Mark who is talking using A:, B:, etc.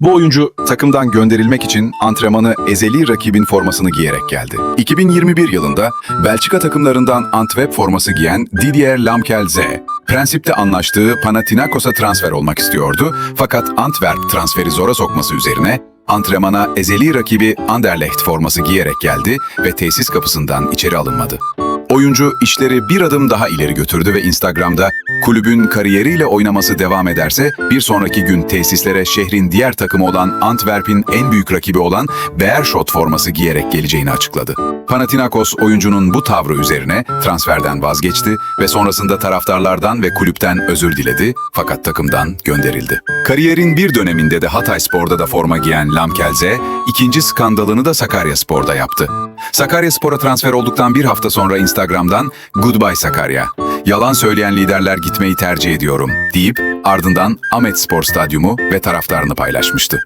A: Bu oyuncu takımdan gönderilmek için antrenmanı ezeli rakibin formasını giyerek geldi. 2021 yılında Belçika takımlarından Antwerp forması giyen Didier Lamkelze, prensipte anlaştığı Panathinaikos'a transfer olmak istiyordu fakat Antwerp transferi zora sokması üzerine antrenmana ezeli rakibi Anderlecht forması giyerek geldi ve tesis kapısından içeri alınmadı. Oyuncu işleri bir adım daha ileri götürdü ve Instagram'da kulübün kariyeriyle oynaması devam ederse bir sonraki gün tesislere şehrin diğer takımı olan Antwerp'in en büyük rakibi olan Beerschot forması giyerek geleceğini açıkladı. Panathinaikos oyuncunun bu tavrı üzerine transferden vazgeçti ve sonrasında taraftarlardan ve kulüpten özür diledi fakat takımdan gönderildi. Kariyerin bir döneminde de Hatayspor'da da forma giyen Lamkelze, ikinci skandalını da Sakaryaspor'da yaptı. Sakaryaspor'a transfer olduktan bir hafta sonra Instagram'dan Goodbye Sakarya, yalan söyleyen liderler gitmeyi tercih ediyorum deyip ardından Ahmet Spor Stadyumu ve taraftarını paylaşmıştı.